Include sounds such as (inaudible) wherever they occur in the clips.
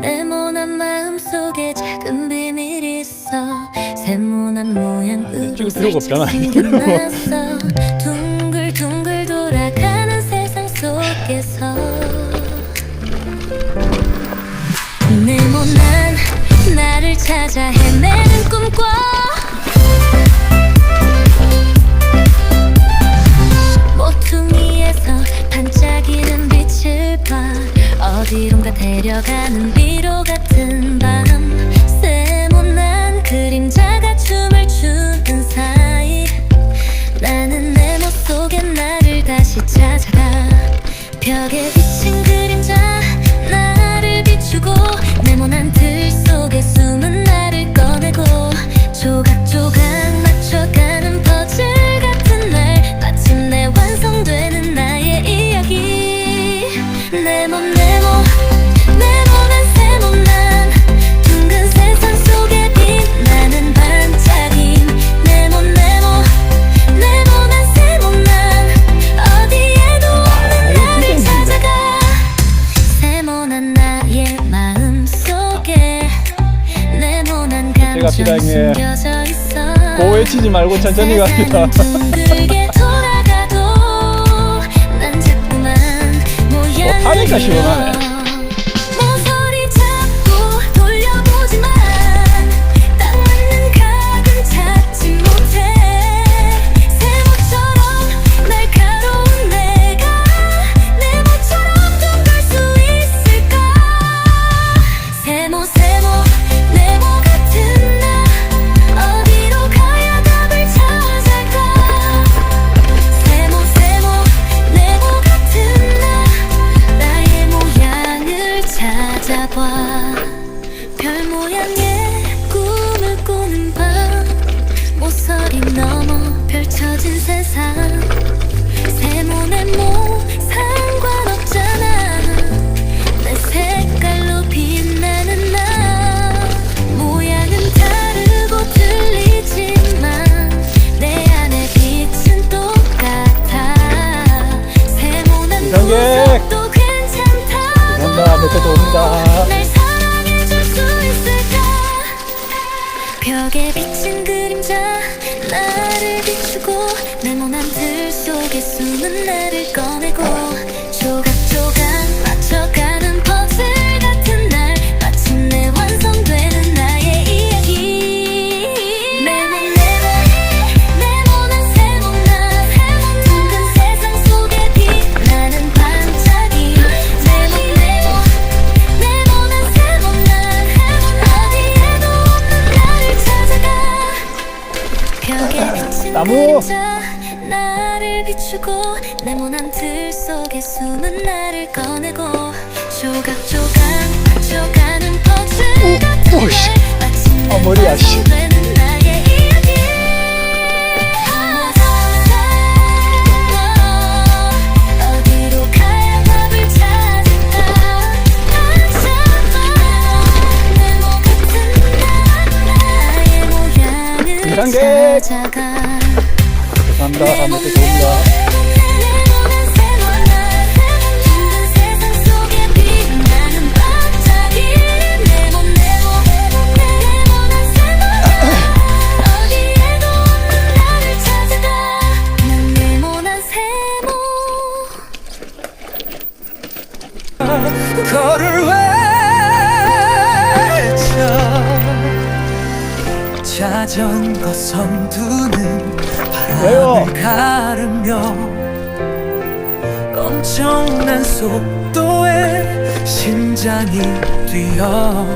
네모난 마음속에 작은 비밀이 있어. 세모난 모양으로 찍을 아, 네, 필요가 없잖아. (laughs) 뭐. 둥글둥글 돌아가는 세상 속에서. 네모난 나를 찾아 헤매는 꿈꿔. 데려가는 위로 같은 바람 멸치지 말고 천천히 갑니다. 어, 타니까 시원하네. 있어. 거를 외쳐 자전거 선두는 바람을 가르며 엄청난 속도에 심장이 뛰어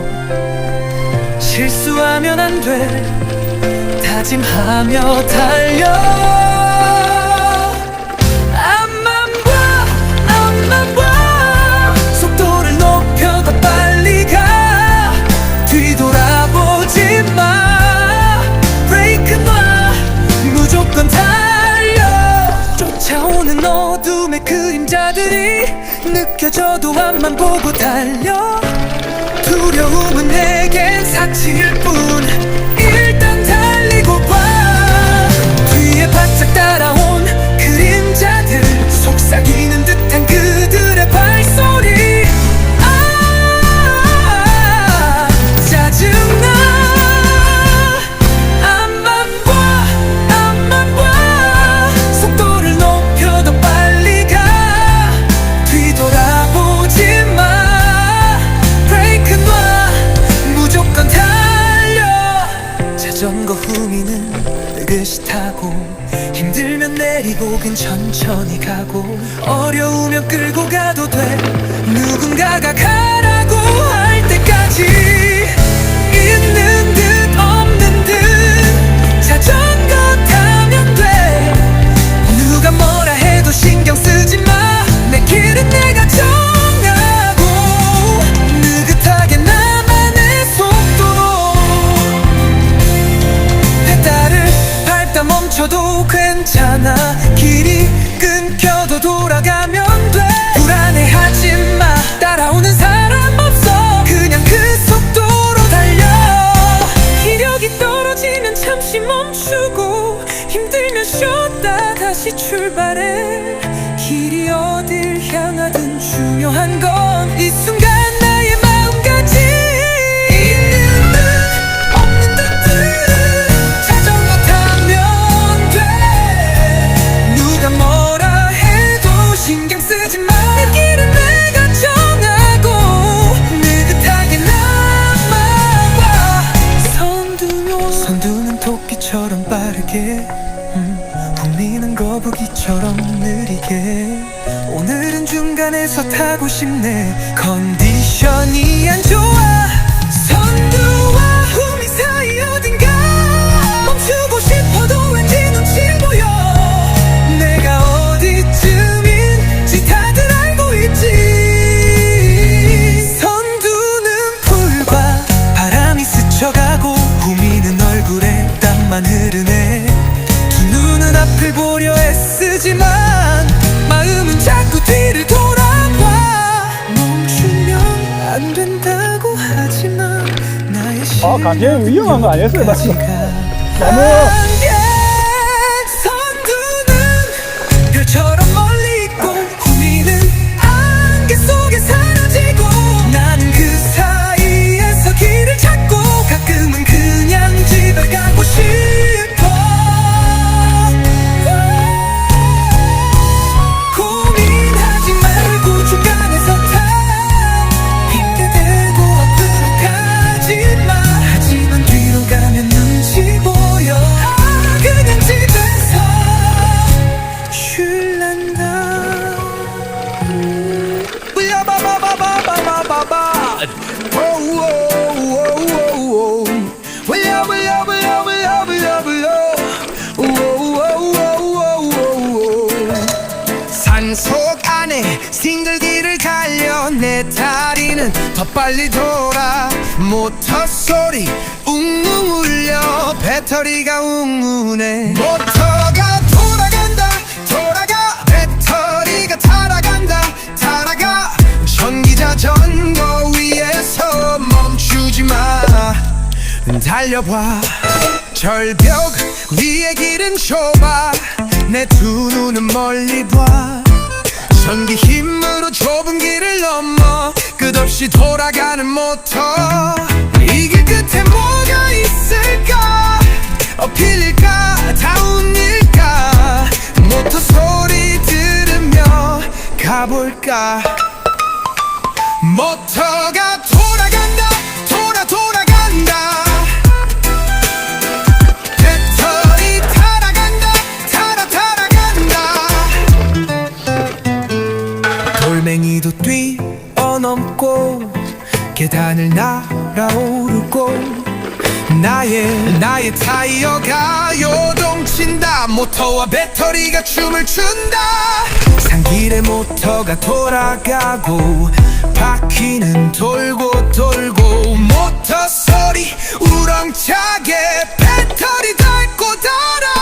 실수하면 안 돼. 다짐하며 달려. 지켜줘도 앞만 보고 달려. 거 아니었어요? 맞지? 너무 산속 안에 싱글기를 달려 내 다리는 더 빨리 돌아 모터 소리 웅웅 울려 배터리가 웅웅해 모터가 돌아간다 돌아가. 배터리가 타아간다 타라가 전기자전 달려봐. 절벽 위에 길은 좁아 내 두 눈은 멀리 봐. 전기 힘으로 좁은 길을 넘어. 끝없이 돌아가는 모터. 이 길 끝에 뭐가 있을까? 어필일까? 다운일까? 모터 소리 들으며 가볼까? 모터가 계단을 날아오르고 나의 나의 타이어가 요동친다. 모터와 배터리가 춤을 춘다. 상길의 모터가 돌아가고 바퀴는 돌고 돌고 모터 소리 우렁차게 배터리 닳고 달아.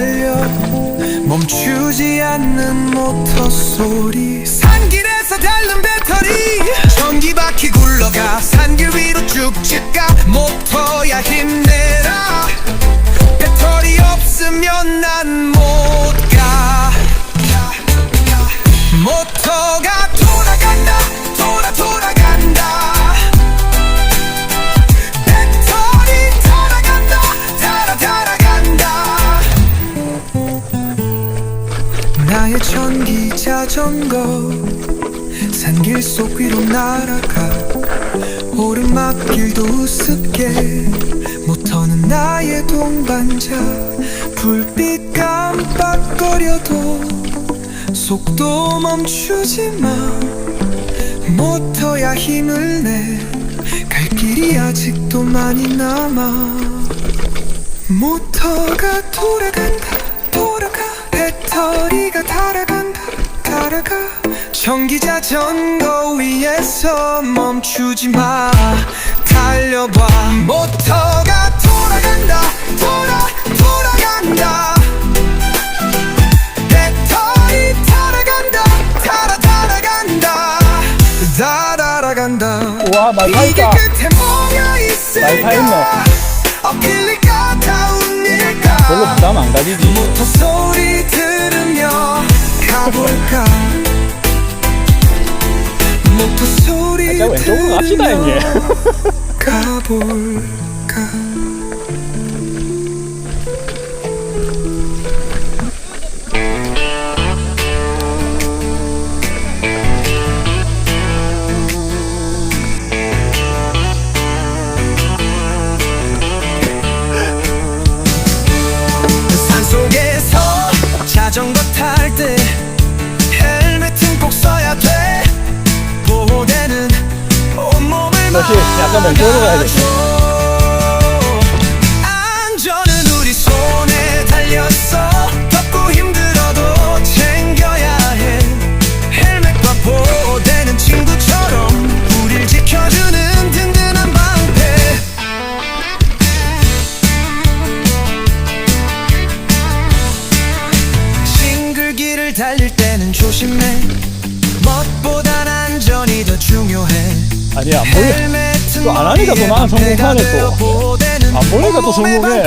달려 멈추지 않는 모터 소리. 산길에서 닳는 배터리. 전기바퀴 굴러가. 산길 위로 쭉 찍가 모터야 힘내라. 배터리 없으면 난 못 가. 모터가 돌아간다. 돌아 돌아. 자전거 산길 속 위로 날아가 오르막길도 우습게 모터는 나의 동반자 불빛 깜빡거려도 속도 멈추지 마 모터야 힘을 내 갈 길이 아직도 많이 남아 모터가 돌아간다 돌아가 배터리가 달아간 다 달아가. 전기자 전거 위에서 멈추지 마. 달려봐. 모터가 돌아간다. 돌아 돌아간다. 배터리 달아간다. 달아 달아간다. 달아간다. 와, 말 이게 타있다. 끝에 뭐가 말 있을까? 타있네. 엎힐릴까 다운일까? 별로 부담 안 가지지. 모터 소리 들으며 가볼까 모터 소리 자, 왼쪽으로 갑시다, 형님. 가볼까 조심해 멋보단 안전이 더 중요해 아니, 안 보여. 헬멧은 또안 하니까 또 나는 성공하네, 방패가 또. 되어 보호대는 안 보니까 또 성공해.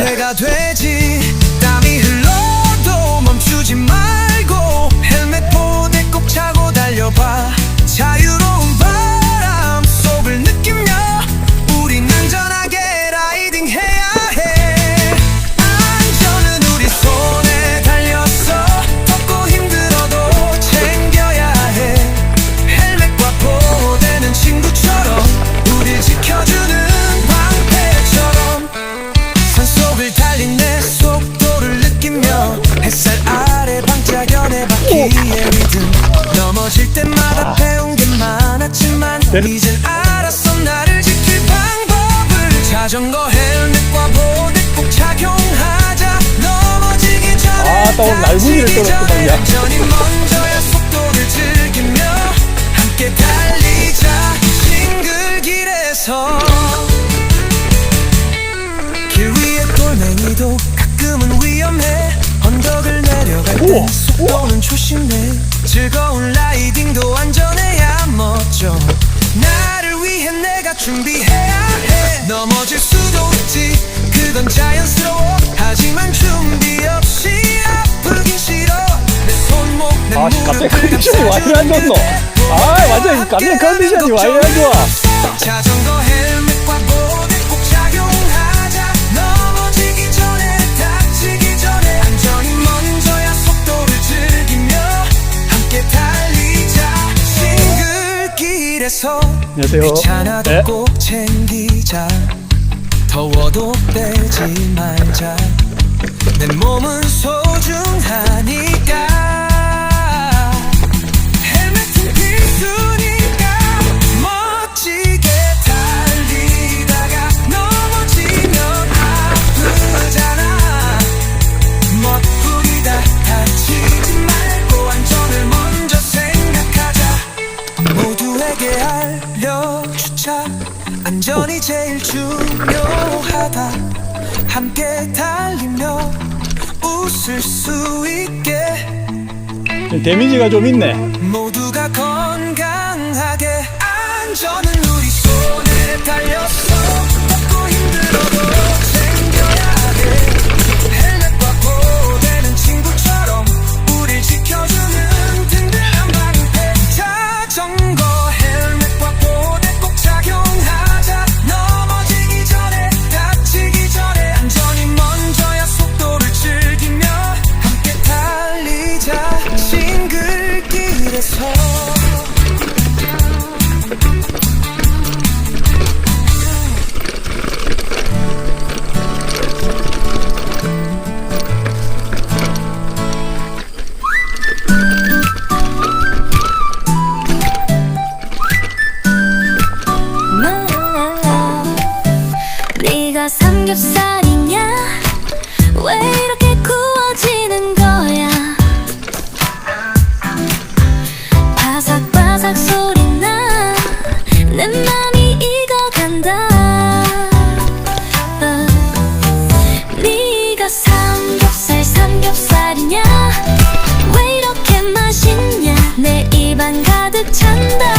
끔은 위험해. 언덕을 내려갈 때 우와, 조심해. 즐거운 라이딩도 안전해야 멋져. 나를 위해 내가 준비해야 해. 넘어질 수도 있지. 그건 자연스러워 왜 이리 안 좋노? 아, 완전 갑자기 컨디션이 왜 이리 안 좋아? 자전거 헬멧과 보호대 꼭 착용하자 넘어지기 전에 다치기 전에 안전이 먼저야 속도를 즐기며 함께 달리자 싱글길에서 안녕하세요. 귀찮아도 네. 꼭 챙기자 더워도 빼지 말자 내 몸은 소중하니까 데미지가 좀 있네. 모두가 건강하게 안전은 우리 손에 달렸어. 왜 이렇게 맛있냐? 내 입안 가득 찬다.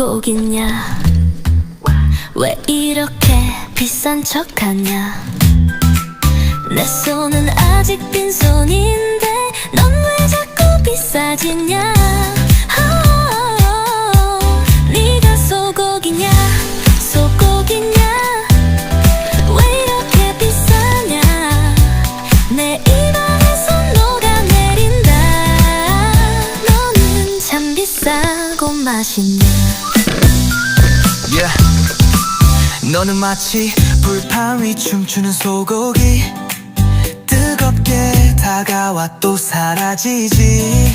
꼭있냐? 왜 이렇게 비싼 척하냐? 내 손은 아직 빈손인데 넌 왜 자꾸 비싸지냐? 마치 불판 위 춤추는 소고기. 뜨겁게 다가와 또 사라지지.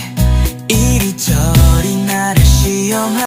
이리저리 나를 시험하